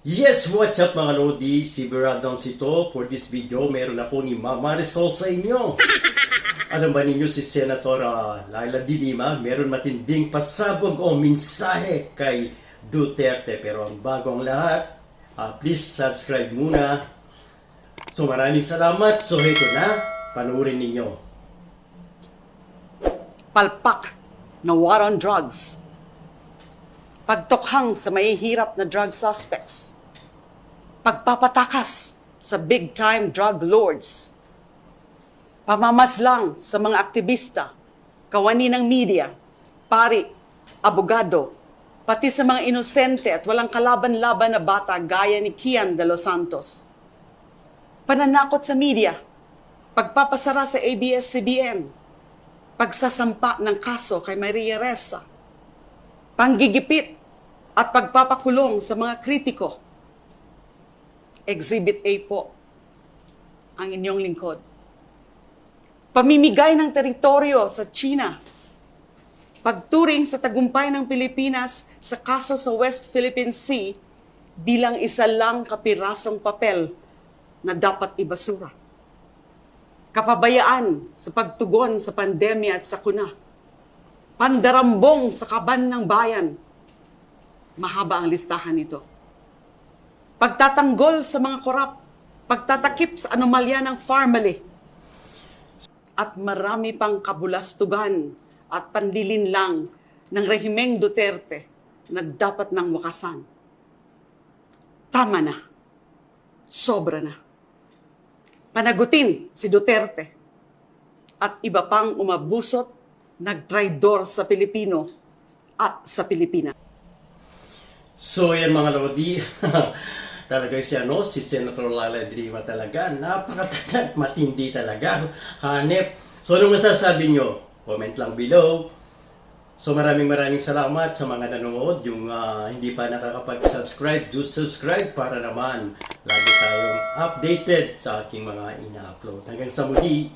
Yes, what's up mga Lodi? Si Beradons ito. For this video, meron ako ni Mama Marisol sa inyo. Alam ba ninyo si Senator ah, Laila de Lima, meron matinding pasabog o mensahe kay Duterte. Pero ang bago ang lahat, ah, please subscribe muna. So maraming salamat. So ito na, panuorin ninyo. palpak na war on drugs, pagtukhang sa mahihirap na drug suspects, pagpapatakas sa big-time drug lords, pamamaslang sa mga aktivista, kawani ng media, pari, abogado, pati sa mga inosente at walang kalaban-laban na bata gaya ni Kian de los Santos. Pananakot sa media, pagpapasara sa ABS-CBN, pagsasampa ng kaso kay Maria Ressa, panggigipit at pagpapakulong sa mga kritiko. Exhibit A po ang inyong lingkod. Pamimigay ng teritoryo sa China. Pagturing sa tagumpay ng Pilipinas sa kaso sa West Philippine Sea bilang isa lang kapirasong papel na dapat ibasura kapabayaan sa pagtugon sa pandemya at sakuna, pandarambong sa kaban ng bayan. Mahaba ang listahan nito. Pagtatanggol sa mga korap, pagtatakip sa anomalya ng family, at marami pang kabulastugan at panlilinlang ng rehimeng Duterte na dapat nang wakasan. Tama na. Sobra na panagutin si Duterte at iba pang umabusot, nagtraidor sa Pilipino at sa Pilipinas. So yan mga Lodi, talaga si ano, si Senator Laila de Lima talaga, napakatanda at matindi talaga. Hanep. So anong masasabi nyo? Comment lang below. So maraming maraming salamat sa mga nanonood. Yung ah, hindi pa nakakapag-subscribe, do subscribe para naman lagi tayong updated sa aking mga ina-upload. Hanggang sa muli,